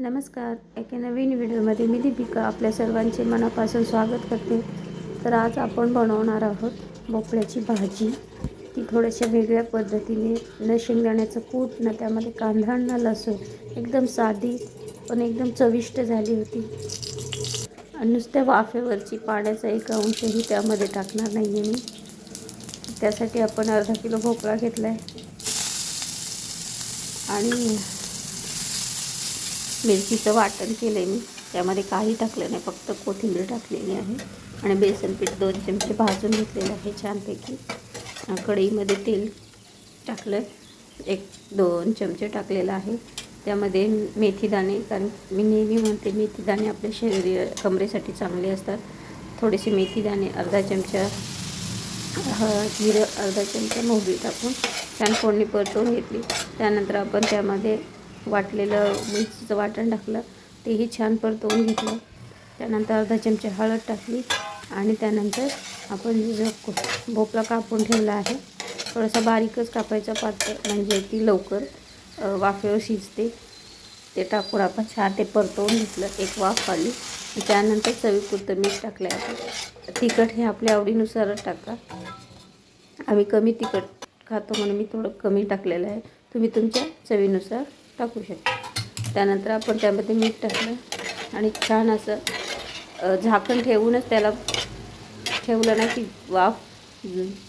नमस्कार. एका नवीन व्हिडिओमध्ये मी दीपिका आपल्या सर्वांचे मनापासून स्वागत करते. तर आज आपण बनवणार आहोत भोपळ्याची भाजी. ती थोड्याशा वेगळ्या पद्धतीने न शेंगदाण्याचं कूट न त्यामध्ये कांदा न लसूण. एकदम साधी पण एकदम चविष्ट झाली होती. आणि नुसत्या वाफेवरची पाण्याचा एक अंशही त्यामध्ये टाकणार नाही आहे मी. त्यासाठी आपण अर्धा किलो भोपळा घेतला आहे आणि मिरचीचं वाटण केलं आहे मी. त्यामध्ये काही टाकलं नाही फक्त कोथिंबीर टाकलेली आहे. आणि बेसन पीठ दोन चमचे भाजून घेतलेलं आहे छानपैकी. कढईमध्ये तेल टाकलं एक दोन चमचे टाकलेलं आहे. त्यामध्ये मेथीदाणे कारण मी नेहमी म्हणते मेथीदाणे आपल्या शरीर कमरेसाठी चांगले असतात. थोडेसे मेथीदाणे अर्धा चमचा जिरं अर्धा चमचा मोहरी टाकून छान फोडणी परतून घेतली. त्यानंतर आपण त्यामध्ये वाटलेलं मिरचीचं वाटण टाकलं तेही छान परतवून घेतलं. त्यानंतर अर्धा चमचा हळद टाकली आणि त्यानंतर आपण जो भोपळा कापून ठेवला आहे थोडासा बारीकच कापायचा पात्र म्हणजे ती लवकर वाफेवर शिजते. ते टाकून आपण छान ते परतवून घेतलं एक वाफ काढली त्यानंतर चवीपुरतं मीठ टाकलं आहे तिखट हे आपल्या आवडीनुसारच टाका. आम्ही कमी तिखट खातो म्हणून मी थोडं कमी टाकलेलं आहे. तुम्ही तुमच्या चवीनुसार टाकू शकतो. त्यानंतर आपण त्यामध्ये मीठ टाकलं आणि छान असं झाकण ठेवूनच त्याला ठेवलं ना की वाफ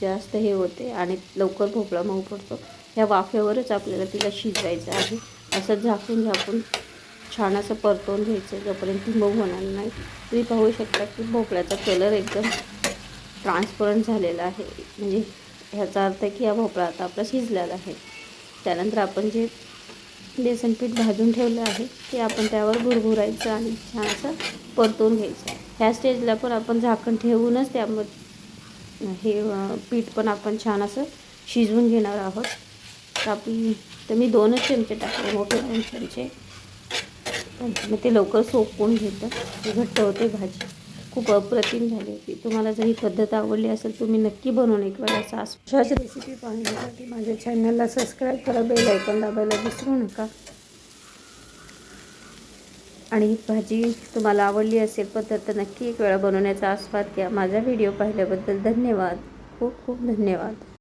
जास्त हे होते आणि लवकर भोपळा मऊ पडतो. ह्या वाफेवरच आपल्याला तिला शिजवायचं आहे. असं झाकून झाकून छान असं परतवून घ्यायचं जोपर्यंत ती मऊ होणार नाही तुम्ही पाहू शकता की भोपळ्याचा कलर एकदम ट्रान्सपरंट झालेला आहे. म्हणजे ह्याचा अर्थ की हा भोपळा आता आपला शिजलेला आहे. त्यानंतर आपण जे बेसन पीठ भाजून ठेवलं आहे. ते आपण त्यावर भुरभुरायचं आणि छान असं परतवून घ्यायचं ह्या स्टेजला पण आपण झाकण ठेवूनच त्यामध्ये हे पीठ पण आपण छान असं शिजवून घेणार आहोत. तर आपली तर मी दोनच चमचे टाकले. मोठे दोन चमचे. मग ते लवकर सोपून घेतं. घट्ट होते भाजी. खूप अप्रतिम झाली होती. तुम्हाला जर ही पद्धत आवडली असेल तुम्ही नक्की बनवून एक वेळा असा अशाच रेसिपी पाहण्यासाठी माझ्या चॅनलला सबस्क्राईब करा बेल ऐकून दाबायला विसरू नका. आणि ही भाजी तुम्हाला आवडली असेल पद्धत तर नक्की एक वेळा बनवण्याचा आस्वाद घ्या. माझा व्हिडिओ पाहिल्याबद्दल धन्यवाद. खूप खूप धन्यवाद.